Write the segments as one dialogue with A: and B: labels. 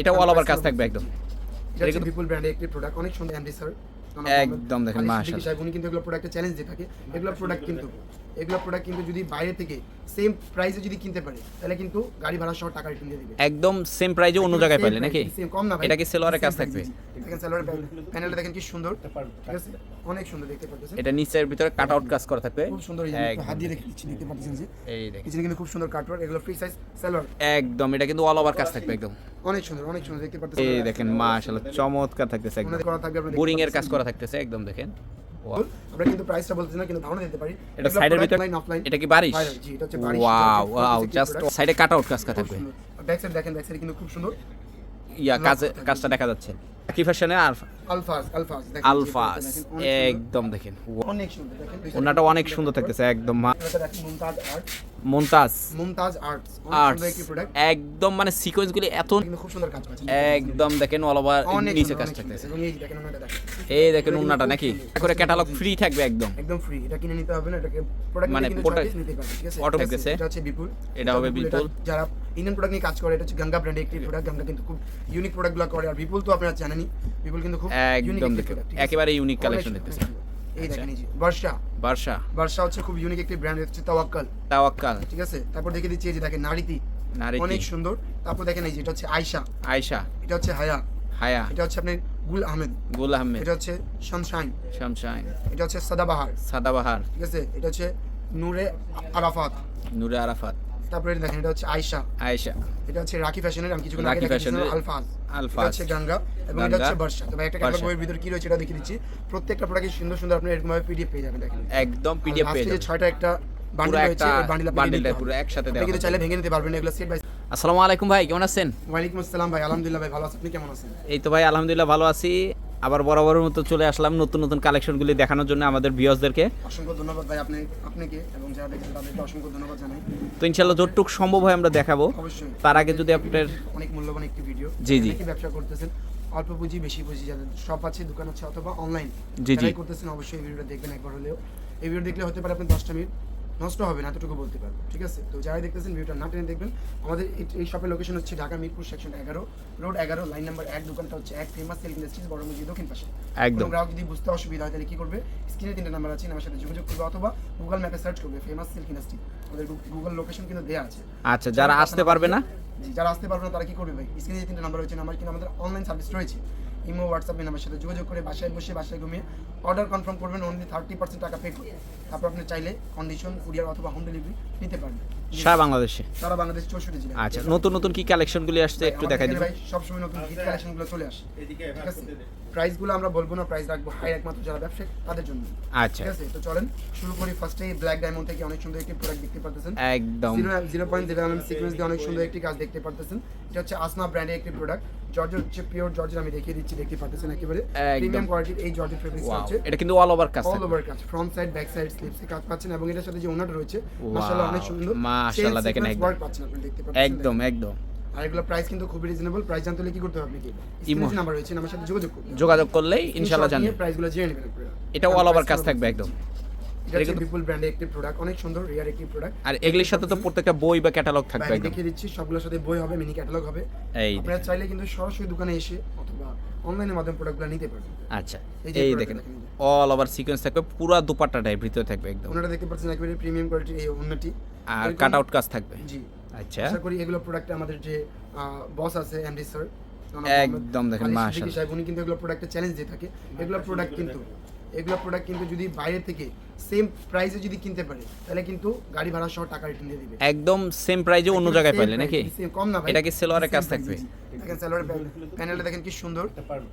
A: এটা all over কাজ থাকবে একদম।
B: এটা হচ্ছে বিপুল ব্র্যান্ডের একটি প্রোডাক্ট অনেক সুন্দর এমডি স্যার
A: একদম দেখেন, মাশাআল্লাহ।
B: উনি কিন্তু এগুলো প্রোডাক্টে চ্যালেঞ্জ দিয়ে থাকে। এগুলো প্রোডাক্ট কিন্তু এগুলো প্রোডাক্ট কিন্তু যদি বাইরে থেকে সেম প্রাইসে যদি কিনতে পারে তাহলে কিন্তু গাড়ি ভাড়া সহ টাকা রিটার্ন দিয়ে দিবে।
A: একদম সেম প্রাইজে অন্য জায়গায় পাইলে নাকি?
B: same, কম না
A: এটা কি কাজ
B: Same
A: থাকবে।
B: দেখেন সেলোয়ারের প্যানেলটা দেখেন কি সুন্দর। ঠিক আছে? অনেক সুন্দর দেখতে পাচ্ছেন
A: এটা নিচের ভিতরে কাট আউট কাজ করা থাকবে।
B: খুব সুন্দর। হাত দিয়ে রেখে দিচ্ছি দেখতে পাচ্ছেন যে?
A: এই দেখেন।
B: পিছনে কিন্তু খুব সুন্দর কাটওয়ার্ক এগুলো ফ্রি সাইজ সেলোয়ার
A: একদম এটা কিন্তু অল ওভার কাজ থাকবে একদম।
B: অনেক সুন্দর অনেক সুন্দর দেখতে পাচ্ছেন
A: এই দেখেন মাশাআল্লাহ চমৎকার থাকতেছে একদম।
B: থাকবে আপনারা
A: বোরিং এর কাজ করা থাকতেছে একদম দেখেন.
B: আমরা কিন্তু প্রাইসটা বলতেছি না কিন্তু ধারণা দিতে পারি।
A: এটা সাইডের ভিতরে
B: অফলাইন
A: এটা কি বারিশ?
B: জি এটা হচ্ছে বারিশ।
A: ওয়াও ওয়াও জাস্ট সাইডে কাট আউট কাজ কাটা থাকবে।
B: ব্যাক সাইড দেখেন ব্যাক সাইড কিন্তু খুব সুন্দর।
A: ইয়া কাজ। কাজটা দেখা যাচ্ছে। কি ফ্যাশনে
B: দেখেন
A: আলফাস। একদম দেখেন। ওনাটা অনেক সুন্দর থাকতেছে একদম
B: মুমতাজ
A: মুমতাজ
B: আর্টস প্রোডাক্ট
A: একদম মানে সিকোয়েন্স গুলি এত
B: খুব সুন্দর কাজ
A: একদম দেখেন অল ওভার নিচে কাজ থাকতেছে।
B: এই দেখেন
A: উন্নাটা নাকি? করে ক্যাটালগ ফ্রি থাকবে একদম।
B: একদম ফ্রি এটা কিনে নিতে হবে না এটাকে প্রোডাক্ট
A: মানে
B: কিন্তু নিতে পারবে ঠিক আছে?
A: auto গেছে।
B: এটা হচ্ছে বিপুল।
A: এটা হবে বিপুল।
B: যারা ইন্ডিয়ান প্রোডাক্ট নিয়ে কাজ করে এটা হচ্ছে গঙ্গা ব্র্যান্ডের একটি প্রোডাক্ট গঙ্গা কিন্তু খুব ইউনিক প্রোডাক্টগুলো করে আর বিপুল তো আপনারা জানেনই বিপুল কিন্তু খুব
A: একদম? একেবারে ইউনিক কালেকশন
B: সুন্দর,
A: দেখতেছে
B: এই
A: আচ্ছা।
B: দেখেন এই বর্ষা
A: বার্ষা
B: বর্ষা হচ্ছে খুব ইউনিক একটি ব্র্যান্ড হচ্ছে তাওয়াক্কাল
A: তাওয়াক্কাল
B: ঠিক আছে? তারপর দেখে দিচ্ছি এই যে দেখেন নারীতি
A: নারীতি
B: অনেক সুন্দর। তারপর দেখেন এই যে এটা হচ্ছে আয়শা
A: আয়শা
B: এটা হচ্ছে হায়া
A: হায়া
B: এটা হচ্ছে আপনার গুল আহমেদ
A: গুল আহমেদ
B: এটা হচ্ছে শামশাইন
A: শামশাইন
B: এটা হচ্ছে সাদাবাহার
A: সাদাবাহার
B: ঠিক আছে? এটা হচ্ছে নূরে আরাফাত
A: নূরে আরাফাত
B: তারপরে এটা দেখেন এটা হচ্ছে আয়শা।
A: আয়েশা।
B: এটা হচ্ছে রাখি ফ্যাশনের আমি কিছুক্ষণ আগে দেখিয়েছিলাম আলফাজ।
A: আলফাজ।
B: এটা হচ্ছে গঙ্গা এবং এটা হচ্ছে বর্ষা। তবে একটা ক্যাটালগ বইয়ের ভিতরে কি রয়েছে এটা দেখিয়ে দিচ্ছি। প্রত্যেকটা প্রোডাক্ট সুন্দর সুন্দর আপনি এরকম ভাবে পিডিএফ পেয়ে যাবেন দেখেন।
A: একদম পিডিএফ পেয়ে যাবেন।
B: ছয়টা একটা বান্ডিল রয়েছে বান্ডিল
A: বান্ডিলটা পুরো একসাথে দেওয়া
B: কিন্তু চাইলে ভেঙে নিতে পারবেন এগুলো সেট বাই
A: আসসালামু আলাইকুম ভাই কেমন আছেন?
B: ওয়ালাইকুম আসসালাম ভাই আলহামদুলিল্লাহ ভাই ভালো আছেন আপনি কেমন আছেন?
A: এই তো ভাই আলহামদুলিল্লাহ ভালো আছি। আবার বরাবরের মতো চলে আসলাম নতুন নতুন কালেকশনগুলি দেখানোর জন্য আমাদের ভিউয়ার্সদেরকে
B: অসংখ্য ধন্যবাদ ভাই আপনি আপনাকে এবং যারা দেখেছেন তাদেরকে অসংখ্য ধন্যবাদ জানাই।
A: তো ইনশাল্লাহ যতটুকু সম্ভব হয় আমরা দেখাবো।
B: অবশ্যই।
A: তার আগে যদি আপনার
B: অনেক মূল্যবান একটি ভিডিও
A: জি, জি।
B: কি ব্যবসা করতেছেন? অল্প পুঁজি বেশি পুঁজি যাদের সব আছে দোকান আছে অথবা অনলাইন
A: জি, জি।
B: করতেছেন অবশ্যই এই ভিডিওটা দেখবেন একবার হলেও। এই ভিডিও দেখলে হতে পারে আপনি দশটা মিনিট নষ্ট হবে না এতটুকু বলতে পারব ঠিক আছে? তো যারা দেখতেছেন ভিডিওটা না টেনে দেখবেন আমাদের এই- শপের লোকেশন হচ্ছে ঢাকা মিরপুর সেকশন এগারো রোড এগারো লাইন নাম্বার এক দোকানটা হচ্ছে এক ফেমাস সিল্ক ইন্ডাস্ট্রিজ বড় মসজিদ দক্ষিণ পাশে।
A: একদম।
B: গ্রাহক যদি বুঝতে অসুবিধা হয় তাহলে কি করবে? স্ক্রিনে তিনটে নাম্বার আছে আমার সাথে যোগাযোগ করবে অথবা গুগল ম্যাপে সার্চ করবে ফেমাস সিল্ক ইন্ডাস্ট্রি আমাদের গুগল লোকেশন কিন্তু দেওয়া আছে।
A: আচ্ছা যারা আসতে পারবে না?
B: যারা আসতে পারবে না তারা কি করবে ভাই? স্ক্রিনে তিনটে নাম্বার রয়েছে নাম্বার কিন্তু আমাদের অনলাইন সার্ভিস রয়েছে। ইমো, হোয়াটসঅ্যাপে নাম্বার সাথে যোগাযোগ করে বাসায় বসে বাসায় ঘুমিয়ে অর্ডার কনফার্ম করবেন অনলি থার্টি পার্সেন্ট টাকা পে করে তারপর আপনি চাইলে কন্ডিশন কুরিয়ার অথবা হোম ডেলিভারি নিতে পারবেন।
A: সারা বাংলাদেশে?
B: সারা বাংলাদেশ চৌষট্টি জেলা
A: আচ্ছা নতুন নতুন কি কালেকশনগুলি আসছে একটু দেখাই দিবেন?
B: ভাই সবসময় নতুন গিফট কালেকশনগুলো চলে আসে। ঠিক আছে? প্রাইসগুলো আমরা বলব না প্রাইস রাখব হাই একমাত্র যারা ব্যবসায়ী তাদের জন্য।
A: আচ্ছা।
B: ঠিক আছে? তো চলেন শুরু করি ফার্স্টে ব্ল্যাক ডায়মন্ড থেকে অনেক সুন্দর একটি প্রোডাক্ট দেখতে পারতেছেন।
A: একদম।
B: Zero point zero M sequence দিয়ে অনেক সুন্দর একটি কাজ দেখতে পারতেছেন। এটা হচ্ছে আসনা ব্র্যান্ডের একটি প্রোডাক্ট জর্জের হচ্ছে পিওর জর্জের আমি দেখিয়ে দিচ্ছি দেখতে পারতেছেন একেবারে।
A: একদম।
B: প্রিমিয়াম কোয়ালিটির এই জর্জের ফেব্রিক্স হচ্ছে
A: এটা কিন্তু অল ওভার কাজ
B: অল ওভার কাজ। ফ্রন্ট সাইড ব্যাক সাইড স্লিপসে কাজ পাচ্ছেন এবং এটার সাথে যে ওনাটা রয়েছে মাশাআল্লাহ অনেক সুন্দর।
A: মাশাআল্লাহ, দেখেন একদম। একদম একদম।
B: আর এগুলো প্রাইস কিন্তু খুবই রিজনেবল প্রাইস জানতে হলে কি করতে হবে আপনাকে?
A: ইমো।
B: নাম্বার রয়েছে আমার সাথে যোগাযোগ করুন।
A: যোগাযোগ করলেই ইনশাল্লাহ জানবেন
B: প্রাইসগুলো জেনে নেবেন আপনারা।
A: এটা অল ওভার কাজ থাকবে একদম।
B: এটা বিপুল ব্র্যান্ডের একটি প্রোডাক্ট অনেক সুন্দর রিয়ার একটি প্রোডাক্ট
A: আর এগুলির সাথে তো প্রত্যেকটা বই বা ক্যাটালগ থাকবে একদম।
B: দেখিয়ে দিচ্ছি সবগুলোর সাথে বই হবে মিনি ক্যাটালগ হবে।
A: এই
B: আপনারা চাইলে কিন্তু সরাসরি দোকানে এসে অথবা অনলাইনের মাধ্যমে প্রোডাক্টগুলো নিতে পারবেন।
A: আচ্ছা
B: এই
A: দেখেন। অল ওভার সিকোয়েন্স থাকবে পুরো দুপাট্টাটাই ভিতরে থাকবে একদম।
B: ওনারা দেখতে পাচ্ছেন একেবারে প্রিমিয়াম কোয়ালিটির এই ওন্নাটি
A: আর কাট আউট কাজ থাকবে।
B: জি।
A: আচ্ছা।
B: আশা করি এগুলো প্রোডাক্ট আমাদের যে বস আছে এমডি স্যার
A: একদম দেখেন, মাশাআল্লাহ।
B: উনি কিন্তু এগুলো প্রোডাক্টে চ্যালেঞ্জ দিয়ে থাকে। এগুলো প্রোডাক্ট কিন্তু এগুলো প্রোডাক্ট কিন্তু যদি বাইরে থেকে সেম প্রাইসে যদি কিনতে পারে তাহলে কিন্তু গাড়ি ভাড়া সহ টাকা রিটার্ন দিয়ে দিবে।
A: একদম সেম প্রাইজে অন্য জায়গায় পাইলে নাকি?
B: same, কম না ভাই।
A: এটা কি
B: Same
A: কাজ থাকবে।
B: দেখেন সেলোয়ারের প্যানেলটা দেখেন কি সুন্দর।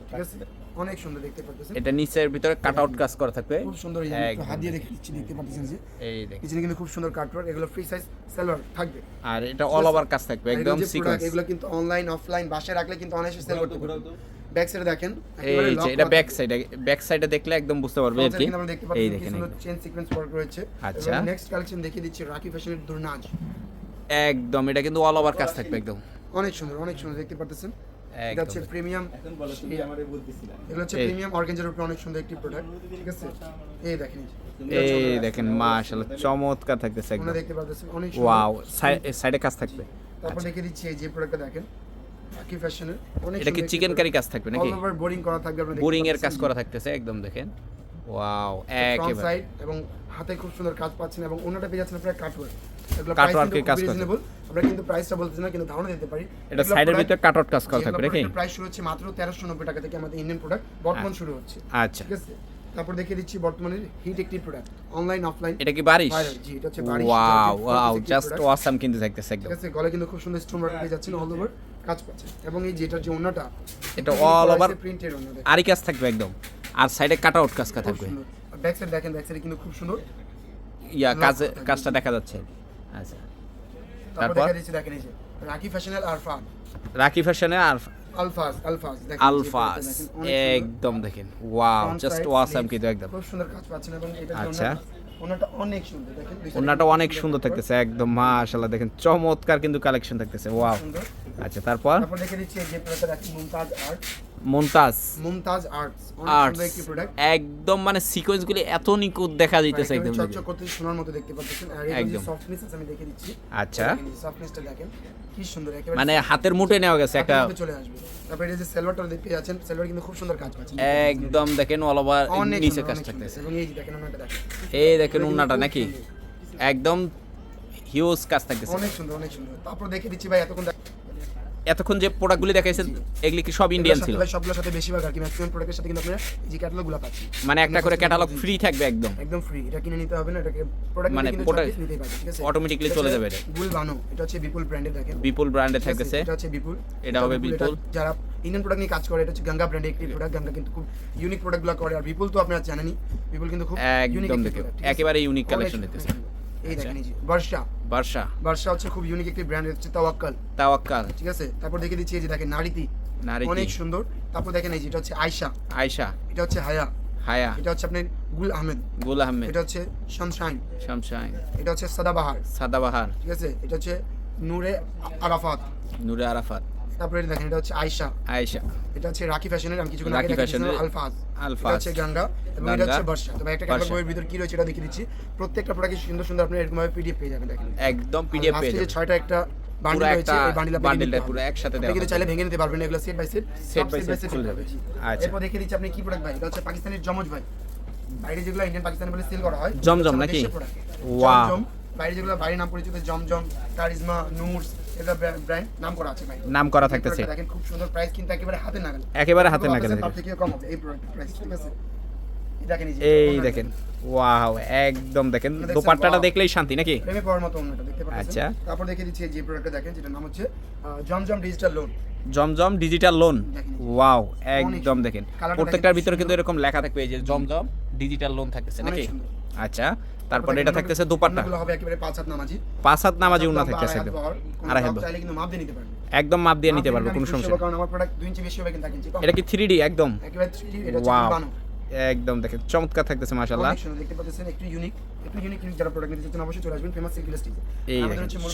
B: ঠিক আছে? অনেক সুন্দর দেখতে পাচ্ছেন
A: এটা নিচের ভিতরে কাট আউট কাজ করা থাকবে।
B: খুব সুন্দর এই একটু হাত দিয়ে রেখে দিচ্ছি দেখতে পাচ্ছেন যে।
A: এই দেখেন।
B: পিছনে কিন্তু খুব সুন্দর কাটওয়ার্ক এগুলো ফ্রি সাইজ সেলোয়ার থাকবে।
A: আর এটা অল ওভার কাজ থাকবে একদম সিকোয়েন্স
B: এগুলো কিন্তু অনলাইন অফলাইন বাসায় রাখলে কিন্তু অনায়াসে সেল করতে পারবেন ব্যাক সাইডে দেখেন
A: এই যে এটা ব্যাক সাইডে ব্যাক সাইডে দেখলে একদম বুঝতে পারবে আর কি। এই দেখেন।
B: চেন সিকোয়েন্স ওয়ার্ক রয়েছে।
A: আচ্ছা।
B: নেক্সট কালেকশন দেখিয়ে দিচ্ছি রাকি ফ্যাশনের দুর্নাজ।
A: একদম এটা কিন্তু অল ওভার কাজ থাকবে একদম।
B: অনেক সুন্দর অনেক সুন্দর দেখতে পারতেছেন? এটা হচ্ছে প্রিমিয়াম এগুলো হচ্ছে প্রিমিয়াম উপরে অনেক সুন্দর একটি প্রোডাক্ট ঠিক আছে? এই দেখেন
A: এই দেখেন মাশাআল্লাহ চমৎকার থাকতেছে
B: ওনা
A: একদম।
B: দেখতে পারতেছেন অনেক
A: ওয়াও সাইডে কাজ থাকবে।
B: তারপর দেখিয়ে দিচ্ছি এই যে প্রোডাক্টটা দেখেন। রাকি ফ্যাশনের অনেক
A: এটা কি চিকেন কারি কাজ থাকবে নাকি?
B: অল ওভার বোরিং করা থাকবে আপনারা
A: বোরিং এর কাজ করা থাকতেছে একদম দেখেন। ওয়াও একেবারে।
B: সাইড এবং হাতে খুব সুন্দর কাজ পাচ্ছেন এবং অন্যটা পেয়ে যাচ্ছেন আপনারা কাটওয়ার্ক
A: কাজ
B: আমরা কিন্তু প্রাইসটা বলতেছি না কিন্তু ধারণা দিতে পারি।
A: এটা সাইডের ভিতরে কাটআউট কাজ করা থাকবে নাকি?
B: প্রাইস শুরু হচ্ছে মাত্র তেরোশো নব্বই টাকা থেকে আমাদের ইন্ডিয়ান প্রোডাক্ট বর্তমান শুরু হচ্ছে।
A: আচ্ছা।
B: ঠিক আছে? তারপর দেখিয়ে দিচ্ছি বর্তমানে হিট একটি প্রোডাক্ট অনলাইন অফলাইন
A: এটা কি বারিশ?
B: জি এটা হচ্ছে বারিশ।
A: Wow wow just
B: product।
A: কিন্তু থাকতেছে একদম।
B: ঠিক আছে? গলে কিন্তু খুব সুন্দর স্টোন ওয়ার্ক পেয়ে যাচ্ছেন অল ওভার কাজ পাচ্ছেন এবং এই যেটার যে ওন্নাটা
A: এটা all over
B: প্রিন্টেড দেখেন
A: আরই কাজ থাকবে একদম। আর সাইডে কাটআউট কাজ
B: খুব
A: থাকবে।
B: ব্যাক সাইড দেখেন ব্যাক সাইডে কিন্তু খুব সুন্দর।
A: ইয়া কাজে। কাজটা দেখা যাচ্ছে। আচ্ছা।
B: তারপর দেখেন এই যে রাকি ফ্যাশনাল আরফান
A: রাকি ফ্যাশনে আর
B: আলফাজ আলফাজ দেখেন
A: আলফাস
B: দেখেন, অনেক
A: একদম দেখেন। ওয়াও জাস্ট ওয়াসাম কিন্তু একদম।
B: খুব সুন্দর কাজ পাচ্ছেন এবং এটা
A: আচ্ছা।
B: ওনাটা অনেক সুন্দর। দেখেন
A: ওনাটা অনেক সুন্দর থাকতেছে একদম মাশাআল্লাহ দেখেন চমৎকার কিন্তু কালেকশন থাকতেছে। ওয়াও আচ্ছা তারপর?
B: তারপর দেখে দিচ্ছি এই যে প্রোডাক্টটা দেখেন Mumtaz art
A: Mumtaz
B: Mumtaz arts
A: arts
B: একটি প্রোডাক্ট
A: একদম মানে সিকোয়েন্স গুলি এত নিখুঁত দেখা যাইতেছে একদম
B: চকচক করতে সোনার মতো দেখতে পাচ্ছেন। আর এই যে
A: একদম।
B: সফটনেস আছে আমি দেখে দিচ্ছি।
A: আচ্ছা।
B: সফটনেসটা দেখেন কি সুন্দর একেবারে
A: মানে হাতের মুঠে নেওয়া গেছে একটা
B: চলে আসবে। তারপর এই যে সেলভারটা দেখতে যাচ্ছেন সেলভার কিন্তু খুব সুন্দর কাজ পাচ্ছেন
A: একদম দেখেন অল ওভার নিচে কাজ থাকতেছে
B: এবং এই দেখেন ওনাটা দেখেন।
A: এই দেখেন উন্নাটা নাকি? একদম হিউজ কাজ থাকতেছে।
B: অনেক সুন্দর অনেক সুন্দর। তারপর দেখে দিচ্ছি ভাই এতক্ষণ দেখ-
A: এতক্ষণ যে প্রোডাক্টগুলি দেখাইছেন এগুলি কি সব ইন্ডিয়ান ছিল?
B: সবগুলোর সাথে বেশিরভাগ আর কি ম্যাক্সিমাম প্রোডাক্টের সাথে কিন্তু আপনারা এই যে ক্যাটালগুলো পাচ্ছেন।
A: মানে একটা করে ক্যাটালগ ফ্রি থাকবে একদম।
B: একদম ফ্রি এটা কিনে নিতে হবে না এটাকে প্রোডাক্ট
A: মানে
B: মানে
A: product
B: নিতেই পারবেন ঠিক আছে?
A: automatically চলে যাবে এটা।
B: গুল বানো এটা হচ্ছে বিপুল ব্র্যান্ডের দেখেন।
A: বিপুল ব্র্যান্ডে থাকতেছে।
B: এটা হচ্ছে বিপুল
A: এটা হবে বিপুল।
B: যারা ইন্ডিয়ান প্রোডাক্ট নিয়ে কাজ করে এটা হচ্ছে গঙ্গা ব্র্যান্ডের একটি প্রোডাক্ট গঙ্গা কিন্তু খুব ইউনিক প্রোডাক্টগুলো করে আর বিপুল তো আপনারা জানেনই বিপুল কিন্তু খুব ইউনিক
A: একদম দেখে। একেবারে ইউনিক কালেকশন দিতেছে।
B: এই
A: আচ্ছা।
B: দেখেন বর্ষা
A: বর্ষা
B: বর্ষা হচ্ছে খুব ইউনিক একটি ব্র্যান্ড হচ্ছে তাওয়াক্কাল।
A: তাওয়াক্কাল।
B: ঠিক আছে? তারপর দেখে দিচ্ছি এই যে দেখেন নারীতি
A: নারীতি
B: অনেক সুন্দর। তারপর দেখেন এই যে এটা হচ্ছে আয়শা।
A: আয়শা।
B: এটা হচ্ছে হায়া।
A: হায়া।
B: এটা হচ্ছে আপনার গুল আহমেদ।
A: গুল আহমেদ।
B: এটা হচ্ছে শামশাইন।
A: শামশাইন।
B: এটা হচ্ছে সাদাবাহার।
A: সাদাবাহার।
B: ঠিক আছে? এটা হচ্ছে নূরে আরাফাত।
A: নূরে আরাফাত।
B: তারপরে এটা দেখেন এটা হচ্ছে আয়শা।
A: আয়েশা।
B: এটা হচ্ছে রাকি ফ্যাশনের আমি কিছুক্ষণ আগে দেখিয়েছিলাম আলফাজ।
A: আলফাজ।
B: হচ্ছে গঙ্গা এবং এটা হচ্ছে বর্ষা। তবে একটা ক্যাটালগ বইয়ের ভিতর কি রয়েছে এটা দেখিয়ে দিচ্ছি। প্রত্যেকটা প্রোডাক্ট সুন্দর সুন্দর আপনি এরকম ভাবে পিডিএফ পেয়ে যাবেন দেখেন।
A: একদম পিডিএফ পেয়ে যাবেন।
B: ছয়টা একটা বান্ডিল রয়েছে এই বান্ডিল
A: bundle পুরো একসাথে দেওয়া
B: কিন্তু চাইলে ভেঙে নিতে পারবেন এগুলো set by set
A: Set by set খুলে যাবে। আচ্ছা।
B: এরপর দেখে দিচ্ছি আপনি কি প্রোডাক্ট ভাই? এটা হচ্ছে পাকিস্তানের জমজ ভাই। বাইরে যেগুলো ইন্ডিয়ান পাকিস্তানি বলে সেল করা হয়
A: জমজম নাকি?
B: জমজম। বাইরে যেগুলো বাইরে নাম পরিচিত জমজম কারিজমা নুরস এটা ব্র্যান্ড নাম করা আছে ভাই
A: নাম করা থাকতেছে।
B: দেখেন খুব সুন্দর প্রাইস কিন্তু একেবারে হাতে নাগাল
A: একেবারে হাতে নাগালে
B: তার থেকে কম হবে। এই প্রাইস ঠিক আছে? এই দেখেন
A: ওয়াও একদম দেখেন। দোপাট্টাটা দেখলেই শান্তি নাকি?
B: প্রেমে পড়ার মতো অন্যটা দেখতে পাচ্ছেন?
A: আচ্ছা।
B: তারপর দেখে দিচ্ছি এই যে প্রোডাক্টটা দেখেন যেটা নাম হচ্ছে Zamzam digital lawn
A: Zamzam digital lawn wow একদম। দেখেন। প্রত্যেকটার ভিতরে কিন্তু এরকম লেখা থাকবে এই যে জমজম ডিজিটাল লোন থাকতেছে নাকি। আচ্ছা তারপরে এটা থাকতেছে দোপাট্টা।
B: হবে একেবারে পাঁচ হাত নামাজি।
A: পাঁচ হাত নামাজি উন্না থাকতেছে
B: আড়াই হাত চাইলে কিন্তু মাপ দিয়ে নিতে পারবেন
A: একদম মাপ দিয়ে নিতে পারবে কোনো সমস্যা
B: কারণ আমার প্রোডাক্ট দুই ইঞ্চি বেশি হবে কিন্তু কম।
A: এটা কি থ্রি ডি একদম।
B: একেবারে 3D, এটা
A: ওয়াও একদম দেখেন চমৎকার থাকতেছে মাশাআল্লাহ।
B: দেখতে পাচ্ছেন একটু ইউনিক একটু ইউনিক ইউনিক যারা প্রোডাক্ট নিতে চাচ্ছেন অবশ্যই চলে আসবেন ফেমাস সিল্ক স্টিচ
A: এই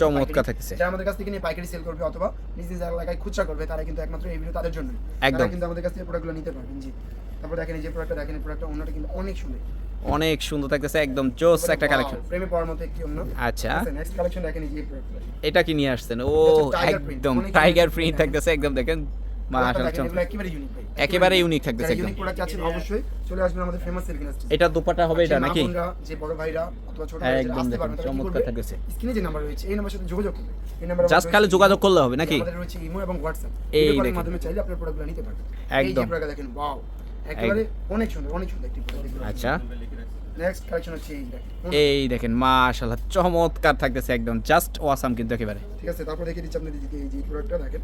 A: চমৎকার থাকতেছে।
B: যারা আমাদের কাছ থেকে নিয়ে পাইকারি সেল করবে অথবা নিজ নিজ এলাকায় খুচরা করবে তারা কিন্তু একমাত্র এই ভিডিও তাদের জন্য
A: একদম।
B: কিন্তু আমাদের কাছ থেকে প্রোডাক্টগুলো নিতে পারবেন জি। তারপর দেখেন এই যে প্রোডাক্টটা দেখেন এই প্রোডাক্টটা অন্যটা কিন্তু অনেক সুন্দর।
A: অনেক সুন্দর থাকতেছে একদম জোস একটা কালেকশন
B: প্রেমে পড়ার মতো একটি অন্য।
A: আচ্ছা।
B: নেক্সট কালেকশন দেখেন এই
A: এটা কি নিয়ে আসছেন? ও একদম টাইগার প্রিন্ট থাকতেছে একদম দেখেন।
B: একেবারে ইউনিক
A: থাকতেছে
B: ইউনিক
A: একদম।
B: অবশ্যই চলে আসবেন আমাদের ফেমাস
A: এটা দোপাট্টা হবে এটা নাকি?
B: যে বড় ভাইরা অথবা ছোট ভাইরা
A: একদম চমৎকার থাকতেছে।
B: স্ক্রিনে যে নাম্বার রয়েছে এই নাম্বারের সাথে যোগাযোগ এই নাম্বার
A: জাস্ট খালি যোগাযোগ করলে হবে নাকি?
B: আমাদের রয়েছে ইমো এবং হোয়াটসঅ্যাপ
A: এই
B: এই মাধ্যমে চাইলে আপনার প্রোডাক্টগুলো নিতে পারবেন। এই
A: একদম।
B: প্রোডাক্ট দেখেন ওয়াও একেবারে অনেক সুন্দর অনেক সুন্দর একটি
A: আচ্ছা।
B: নেক্সট কালেকশন হচ্ছে এই দেখেন
A: এই দেখেন মাশাআল্লাহ চমৎকার থাকতেছে একদম জাস্ট ওয়াসাম কিন্তু একেবারে।
B: ঠিক আছে তারপর দেখে দিচ্ছি আপনাদের এই যে প্রোডাক্টটা দেখেন।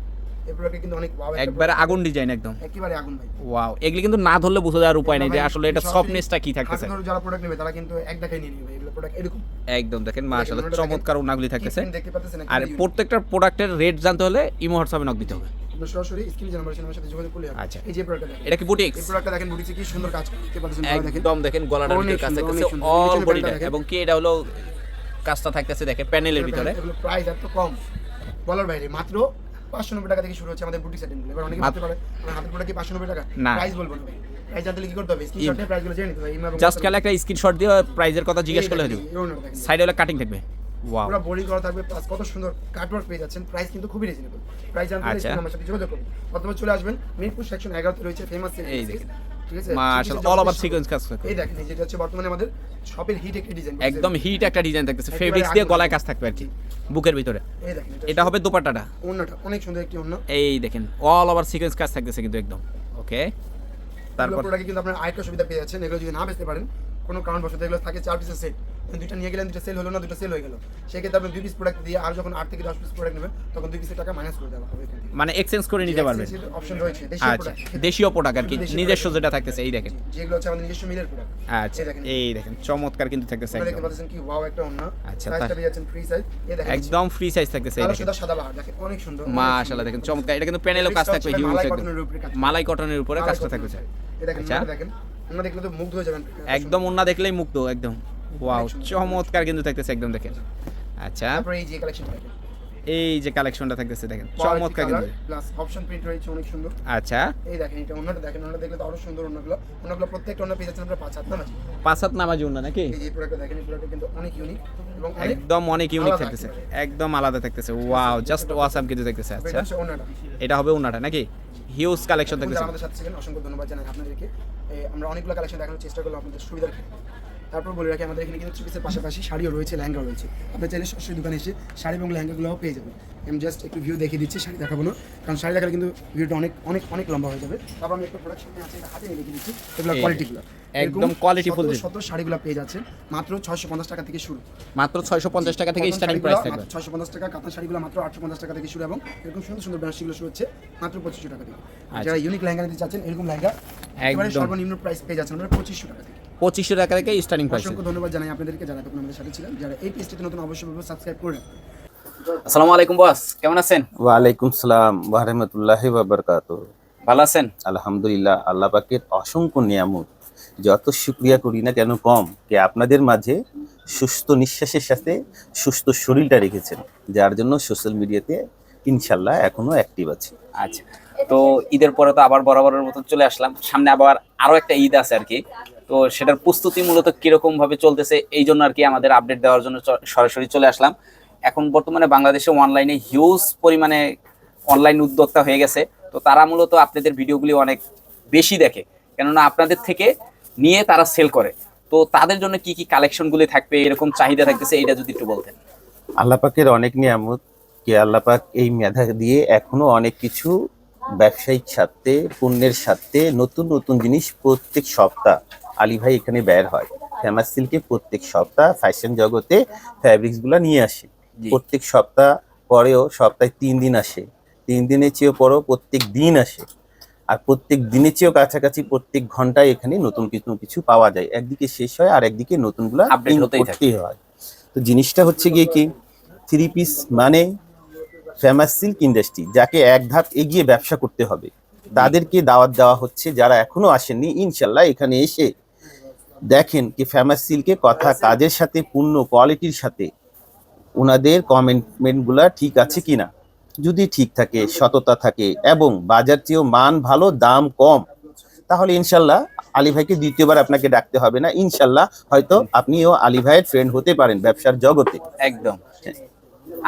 A: একবারে আগুন ডিজাইন একদম।
B: একেবারে আগুন ভাই।
A: ওয়াও এগুলি কিন্তু না ধরলে বোঝা যাওয়ার উপায় নেই যে আসলে এটা সফটনেসটা কি থাকতেছে।
B: যারা প্রোডাক্ট নেবে তারা কিন্তু এক দেখায় নিয়ে নেবে এগুলো প্রোডাক্ট এরকম।
A: একদম দেখেন মাশাআল্লাহ চমৎকার থাকতেছে। আর প্রত্যেকটা প্রোডাক্টের রেট জানতে হলে ইমো হোয়াটসঅ্যাপে নক দিতে হবে।
B: আপনার সরাসরি স্ক্রিন যে নাম্বার আমার সাথে যোগাযোগ করলে।
A: আচ্ছা।
B: এই যে প্রোডাক্টটা
A: এটা কি বুটিক্স
B: এই প্রোডাক্টটা দেখেন বুটিক্সে কি সুন্দর কাজ করতে দেখেন।
A: একদম দেখেন গলাটার ভিতরে
B: অনেক সুন্দর।
A: অল বডিটা এবং কি এটা হলো কাজটা থাকতেছে দেখেন প্যানেলের ভিতরে।
B: এগুলো প্রাইস এত কম। বলার বাইরে মাত্র পাঁচশো নব্বই টাকা থেকে শুরু হচ্ছে আমাদের বুটিক সেটিং এবার অনেকে ভাবতে পারে আমার হাতের প্রোডাক্ট কি পাঁচশো নব্বই টাকা?
A: না।
B: প্রাইস বলব না প্রাইস জানতে কি করতে হবে? স্ক্রিনশট প্রাইসগুলো জেনে নিতে হবে।
A: জাস্ট খালি একটা স্ক্রিনশট দিয়ে প্রাইজের কথা জিজ্ঞেস করলে হয়ে যাবে। সাইডে হলে কাটিং থাকবে.
B: পুরো করা থাকবে প্লাস কত সুন্দর কাটওয়ার্ক পেয়ে যাচ্ছেন। প্রাইস কিন্তু খুবই রিজনেবল প্রাইস জানতে হলে
A: আচ্ছা।
B: আমার সাথে যোগাযোগ করুন। অথবা চলে আসবেন মিরপুর সেকশন এগারোতে রয়েছে ফেমাস
A: এই দেখেন। মাশাআল্লাহ অল ওভার সিকোয়েন্স কাজ করে
B: এই দেখেন যেটা হচ্ছে বর্তমানে আমাদের শপের হিট একটি ডিজাইন
A: একদম হিট একটা ডিজাইন থাকতেছে। ফেব্রিক্স দিয়ে গলায় কাজ থাকবে আর কি বুকের ভিতরে।
B: এই দেখেন
A: এটা হবে দোপাট্টাটা।
B: অন্যটা অনেক সুন্দর একটি অন্য।
A: এই দেখেন অল ওভার সিকোয়েন্স কাজ থাকতেছে কিন্তু একদম। ওকে
B: তারপর প্রোডাক্টে কিন্তু আপনার আরেকটা সুবিধা পেয়ে যাচ্ছেন এগুলো যদি না বেচতে পারেন কোনো কারণ বসে এগুলো থাকে চার পিসের সেট দুইটা নিয়ে গেলেন দুটো সেল হলো না দুটো সেল হয়ে গেল। সেক্ষেত্রে আপনি দুই পিস প্রোডাক্ট দিয়ে আর যখন আট থেকে দশ পিস প্রোডাক্ট নেবেন তখন দুই পিসের টাকা মাইনাস করে দেওয়া হবে
A: মানে এক্সচেঞ্জ করে নিতে পারবেন?
B: অপশন রয়েছে দেশীয়
A: আচ্ছা দেশীয় প্রোডাক্ট আর কি নিজস্ব যেটা থাকতেছে এই দেখেন।
B: যেগুলো হচ্ছে আমাদের নিজস্ব মিলের প্রোডাক্ট
A: আচ্ছা
B: এই দেখেন।
A: চমৎকার কিন্তু থাকতেছে
B: আপনারা দেখতে
A: একদম।
B: পাচ্ছেন কি ওয়াও একটা অন্য
A: আচ্ছা,
B: সাইজটা। পেয়ে যাচ্ছেন ফ্রি সাইজ এই দেখেন।
A: একদম ফ্রি সাইজ থাকতেছে এই দেখেন।
B: সাদা বাহার দেখেন অনেক সুন্দর।
A: মাশাআল্লাহ দেখেন চমৎকার। এটা কিন্তু প্যানেলও কাজ থাকবে হিউজ
B: মালাই
A: একদম।
B: কটনের উপরে কাজ
A: মালাই কটনের উপরে কাজটা থাকবে।
B: উপরে। এই দেখেন
A: আচ্ছা।
B: দেখেন ওনারা দেখলে তো মুগ্ধ হয়ে যাবেন।
A: একদম ওন্না দেখলেই মুগ্ধ একদম। ওয়াও চমৎকার কিন্তু থাকতেছে একদম দেখেন। আচ্ছা।
B: তারপরে এই যে কালেকশন দেখেন।
A: এই যে কালেকশনটা থাকতেছে দেখেন চমৎকার কিন্তু।
B: প্লাস অপশন প্রিন্ট রয়েছে অনেক সুন্দর।
A: আচ্ছা।
B: এই দেখেন এটা অন্যটা দেখেন অন্যটা দেখলে তো আরও সুন্দর অন্যগুলো। অন্যগুলো প্রত্যেকটা অন্য পেয়ে যাচ্ছেন আপনার পাঁচ হাত নামাজি
A: পাঁচ হাত নামাজি উন্না নাকি?
B: এই যে প্রোডাক্টটা দেখেন এই প্রোডাক্টটা কিন্তু অনেক ইউনিক এবং
A: একদম অনেক ইউনিক থাকতেছে একদম আলাদা থাকতেছে। ওয়াও জাস্ট ওয়াসাম কিন্তু থাকতেছে
B: এটা
A: আচ্ছা। এটা হবে উন্নাটা নাকি? হিউজ কালেকশন থাকতেছে।
B: আমাদের সাথে ছিলেন অসংখ্য ধন্যবাদ জানাই আপনাদেরকে। আমরা অনেকগুলো কালেকশন দেখানোর চেষ্টা করলাম আপনাদের সুবিধার তারপর বলে রাখি আমাদের এখানে কিন্তু থ্রি পিসের পাশাপাশি শাড়িও রয়েছে লেহেঙ্গা রয়েছে। আপনি চাইলে সরাসরি দোকানে এসে শাড়ি এবং লেহেঙ্গাগুলোও পেয়ে যাবেন। আমি জাস্ট একটু ভিউ দেখিয়ে দিচ্ছি শাড়ি দেখাবো না। কারণ শাড়ি দেখালে কিন্তু ভিউটা অনেক অনেক অনেক লম্বা হয়ে যাবে। তারপর আমি একটা প্রোডাক্ট সামনে আছে এটা হাতে নিয়ে দিচ্ছি। এগুলো কোয়ালিটিগুলো
A: একদম full
B: শত শাড়িগুলো পেয়ে যাচ্ছে মাত্র ছয়শো পঞ্চাশ টাকা থেকে শুরু।
A: মাত্র ছয়শো পঞ্চাশ টাকা থেকে স্টার্টিং প্রাইস থাকবে।
B: ছয়শো পঞ্চাশ টাকা কাতান শাড়িগুলো মাত্র আটশো পঞ্চাশ টাকা থেকে শুরু এবং এরকম সুন্দর সুন্দর ব্রান্ডগুলো শুরু হচ্ছে মাত্র পঁচিশশো টাকা থেকে। যারা ইউনিক লেহেঙ্গা নিতে চাচ্ছেন এরকম লেহেঙ্গা একেবারে। সর্বনিম্ন প্রাইস পেয়ে যাচ্ছেন আমরা পঁচিশশো টাকা থেকে।
A: পঁচিশশো টাকা থেকে স্টার্টিং প্রাইস
B: অসংখ্য ধন্যবাদ জানাই আপনাদেরকে যারা তখন আমাদের সাথে ছিলেন। যারা এই পেজটিতে নতুন অবশ্যই সাবস্ক্রাইব করে রাখবেন।
A: আসসালামু আলাইকুম বস কেমন আছেন?
C: ওয়ালাইকুম সালাম ওয়ারহমতুল্লাহি বাবরকাত
A: ভালো আছেন?
C: আলহামদুলিল্লাহ আল্লাহ পাকের অসংখ্য নিয়ামত। যত শুক্রিয়া করি না কেন কম যে আপনাদের মাঝে সুস্থ নিঃশ্বাসের সাথে সুস্থ শরীরটা রেখেছেন যার জন্য সোশ্যাল মিডিয়াতে ইনশাল্লাহ এখনও অ্যাক্টিভ আছি।
A: আচ্ছা তো ঈদের পরে তো আবার বরাবরের মতো চলে আসলাম। সামনে আবার আরও একটা ঈদ আছে আর কি। তো সেটার প্রস্তুতি মূলত কীরকম ভাবে চলতেছে এই জন্য আর কি আমাদের আপডেট দেওয়ার জন্য সরাসরি চলে আসলাম। এখন বর্তমানে বাংলাদেশে অনলাইনে হিউজ পরিমাণে অনলাইন উদ্যোক্তা হয়ে গেছে। তো তারা মূলত আপনাদের ভিডিওগুলি অনেক বেশি দেখে। কেননা আপনাদের থেকে নিয়ে তারা সেল করে। তো তাদের জন্য কি কি কালেকশনগুলি থাকবে, এরকম চাহিদা থাকতেছে, এটা যদি একটু বলতেন।
C: আল্লাহ পাকের অনেক নিয়ামত কে আল্লাহ পাক এই মেধা দিয়ে এখনও অনেক কিছু ব্যবসায়িক স্বার্থে, পণ্যের স্বার্থে নতুন নতুন জিনিস প্রত্যেক সপ্তাহ আলী ভাই এখানে বের হয়। ফেমাস সিল্কে প্রত্যেক সপ্তাহ ফ্যাশন জগতে ফ্যাব্রিক্সগুলা নিয়ে আসে। প্রত্যেক সপ্তাহ পরেও সপ্তাহে তিন দিন আসে। তিন দিনের চেয়েও পরেও প্রত্যেক দিন আসে। আর প্রত্যেক দিনের চেয়েও কাছাকাছি প্রত্যেক ঘন্টায় এখানে নতুন কিছু কিছু পাওয়া যায়। একদিকে শেষ হয় আর একদিকে নতুনগুলো। করতেই হয়। তো জিনিসটা হচ্ছে গিয়ে কি থ্রি পিস মানে ফেমাস সিল্ক ইন্ডাস্ট্রি যাকে এক ধাপ এগিয়ে ব্যবসা করতে হবে। তাদেরকে দাওয়াত দেওয়া হচ্ছে যারা এখনও আসেননি ইনশাল্লাহ এখানে এসে দেখেন কি ফেমাস সিল্কে কথা কাজের সাথে পূর্ণ কোয়ালিটির সাথে ওনাদের কমেন্টমেন্টগুলা ঠিক আছে কিনা? যদি ঠিক থাকে সততা থাকে এবং বাজার চেয়েও মান ভালো দাম কম তাহলে ইনশাল্লাহ আলী ভাইকে দ্বিতীয়বার আপনাকে ডাকতে হবে না। ইনশাল্লাহ হয়তো আপনিও আলী ভাইয়ের ফ্রেন্ড হতে পারেন ব্যবসার জগতে।
A: একদম।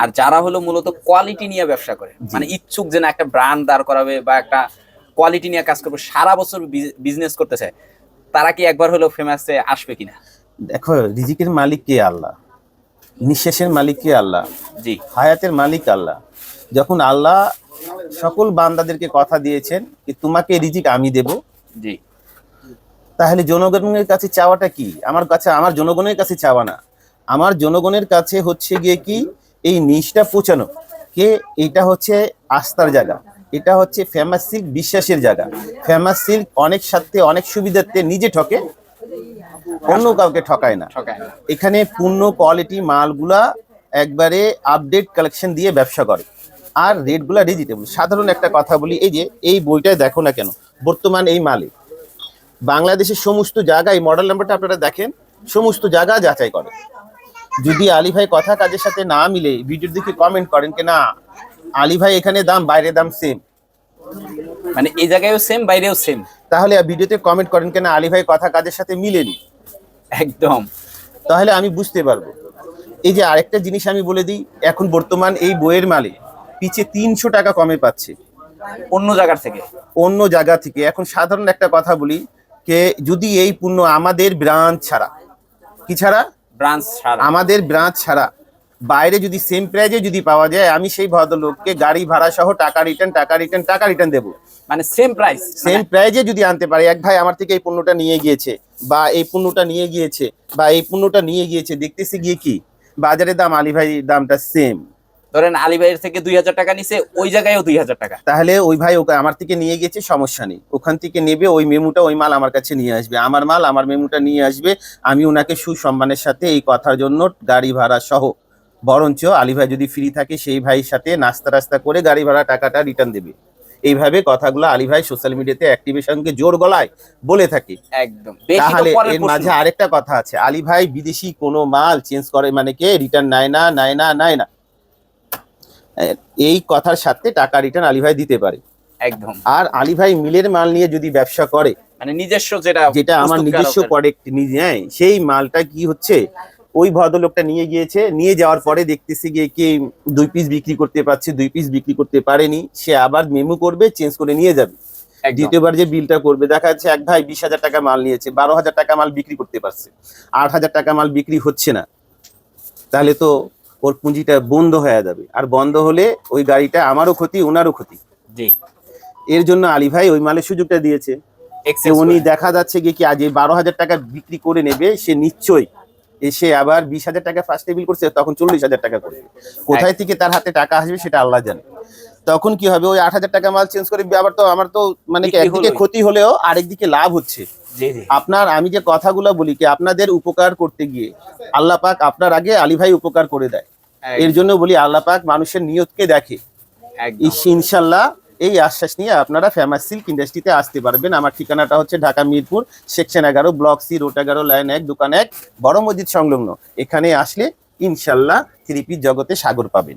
A: আর যারা হলো মূলত কোয়ালিটি নিয়ে ব্যবসা করে মানে ইচ্ছুক যে না একটা ব্র্যান্ড দাঁড় করাবে বা একটা কোয়ালিটি নিয়ে কাজ করবে সারা বছর বিজনেস করতে চায় তারা কি একবার হলো ফেমাসে আসবে কিনা?
C: দেখো রিজিকের মালিক কে আল্লাহ? নিঃশ্বাসের মালিক কে আল্লাহ?
A: জি।
C: হায়াতের মালিক আল্লাহ। যখন আল্লাহ সকল বান্দাদেরকে কথা দিয়েছেন কি তোমাকে রিজিক আমি দেব।
A: জি।
C: তাহলে জনগণের কাছে চাওয়াটা কি? আমার কাছে আমার জনগণের কাছে চাওয়া না। আমার জনগণের কাছে হচ্ছে গিয়ে কি? এই নিশটা পৌঁছানো। কে? এটা হচ্ছে আস্থার জায়গা। এটা হচ্ছে ফেমাস সিল্ক বিশ্বাসের জায়গা। ফেমাস সিল্ক অনেক সাথে অনেক সুবিধাতে নিজে ঠকে অন্য কাউকে ঠকায় না।
A: ঠকায় না।
C: এখানে পূর্ণ কোয়ালিটি মালগুলা একবারে আপডেট কালেকশন দিয়ে ব্যবসা করে। আর রেটগুলা রিজিটেবল সাধারণ একটা কথা বলি এই যে এই বইটায় দেখো না কেন বর্তমান এই মালে। বাংলাদেশের সমস্ত জায়গায় মডেল নাম্বারটা আপনারা দেখেন সমস্ত জায়গা যাচাই করে। যদি আলী ভাই কথা কাজের সাথে না মিলে ভিডিওর দিকে কমেন্ট করেন কি না আলী ভাই এখানে দাম বাইরে দাম সেম
A: মানে এই জায়গায়ও সেম বাইরেও সেম
C: তাহলে ভিডিওতে কমেন্ট করেন কেন? আলী ভাই কথা কাজের সাথে মিলেনি?
A: একদম।
C: তাহলে আমি বুঝতে পারব। এই যে আরেকটা জিনিস আমি বলে দিই এখন বর্তমান এই বইয়ের মালে পিছে তিনশো টাকা কমে পাচ্ছে।
A: অন্য জায়গার থেকে।
C: অন্য জায়গা থেকে। এখন সাধারণ একটা কথা বলি কে যদি এই পণ্য আমাদের ব্রাঞ্চ ছাড়া কি ছাড়া?
A: ব্রাঞ্চ ছাড়া।
C: আমাদের ব্রাঞ্চ ছাড়া বাইরে যদি সেম প্রাইজে যদি পাওয়া যায় আমি সেই ভদ্রলোককে গাড়ি ভাড়া সহ টাকা রিটার্ন টাকা রিটার্ন টাকা রিটার্ন দেবো।
A: মানে সেম প্রাইস
C: সেম প্রাইজে যদি আনতে পারে এক ভাই আমার থেকে এই পণ্যটা নিয়ে গিয়েছে বা এই পণ্যটা নিয়ে গিয়েছে বা এই পণ্যটা নিয়ে গিয়েছে দেখতেছি গিয়ে কি? বাজারের দাম আলী ভাই দামটা সেম
A: ধরেন আলী ভাইয়ের থেকে দুই হাজার টাকা নিছে ওই জায়গায়ও দুই হাজার টাকা।
C: তাহলে ওই ভাই ওকে আমার থেকে নিয়ে গেছে সমস্যা নেই। ওখান থেকে নেবে ওই মেমুটা ওই মাল আমার কাছে নিয়ে আসবে। আমার মাল আমার মেমুটা নিয়ে আসবে। আমি ওনাকে সুসম্মানের সাথে এই কথার জন্য গাড়ি ভাড়া সহ বরঞ্চ আলী ভাই যদি ফ্রি থাকে সেই ভাইয়ের সাথে নাস্তা রাস্তা করে গাড়ি ভাড়া টাকাটা রিটার্ন দেবে। এইভাবে কথাগুলো আলী ভাই সোশ্যাল মিডিয়াতে অ্যাক্টিভেশনকে জোর গলায় বলে থাকে।
A: একদম।
C: তাহলে এর মাঝে আরেকটা কথা আছে। আলী ভাই বিদেশি কোনো মাল চেঞ্জ করে মানে কে? রিটার্ন নেয় না নেয় না নেয় না। এই কথার সাথে টাকা রিটার্ন আলী ভাই দিতে পারে।
A: একদম।
C: আর আলী ভাই মিলের মাল নিয়ে যদি ব্যবসা করে
A: মানে নিজস্ব যেটা
C: যেটা আমার নিজস্ব প্রোডাক্ট নিজে সেই মালটা কি হচ্ছে? ওই ভদ্রলোকটা নিয়ে গিয়েছে নিয়ে যাওয়ার পরে দেখতেছি গিয়ে কি দুই পিস বিক্রি করতে পারছে দুই পিস বিক্রি করতে পারেনি। সে আবার মেমু করবে চেঞ্জ করে নিয়ে যাবে। দ্বিতীয়বার যে বিলটা করবে দেখা যাচ্ছে এক ভাই বিশ হাজার টাকা মাল নিয়েছে বারো হাজার টাকা মাল বিক্রি করতে পারছে। আট হাজার টাকা মাল বিক্রি হচ্ছে না। তাহলে তো ওর পুঁজিটা বন্ধ হয়ে যাবে। আর বন্ধ হলে ওই গাড়িটা আমারও ক্ষতি ওনারও ক্ষতি।
A: জি।
C: এর জন্য আলী ভাই ওই মালের সুযোগটা দিয়েছে। উনি দেখা যাচ্ছে গিয়ে কি আজ এই বারো হাজার টাকা বিক্রি করে নেবে সে নিশ্চয়ই এসে আবার বিশ হাজার টাকা ফার্স্ট টেবিল করছে তখন চল্লিশ হাজার টাকা করবে কোথায় থেকে তার হাতে টাকা আসবে সেটা আল্লাহ জানে। তখন কি হবে? ওই আট হাজার টাকা মাল চেঞ্জ করে আবার তো আমার তো মানে একদিকে ক্ষতি হলেও আরেকদিকে লাভ হচ্ছে। আপনার আমি যে কথাগুলো বলি কি আপনাদের উপকার করতে গিয়ে আল্লাহ পাক আপনার আগে আলী ভাই উপকার করে দেয়। এর জন্য বলি আল্লাহ পাক মানুষের নিয়তকে দেখে। ইনশাল্লাহ এই আশ্বাস নিয়ে আপনারা ফেমাস সিল্ক ইন্ডাস্ট্রিতে আসতে পারবেন। আমার ঠিকানাটা হচ্ছে ঢাকা মিরপুর সেকশন এগারো ব্লক সি রোড এগারো লাইন এক, দোকান এক, বড় মসজিদ সংলগ্ন। এখানে আসলে ইনশাল্লাহ থ্রিপি জগতে সাগর পাবেন।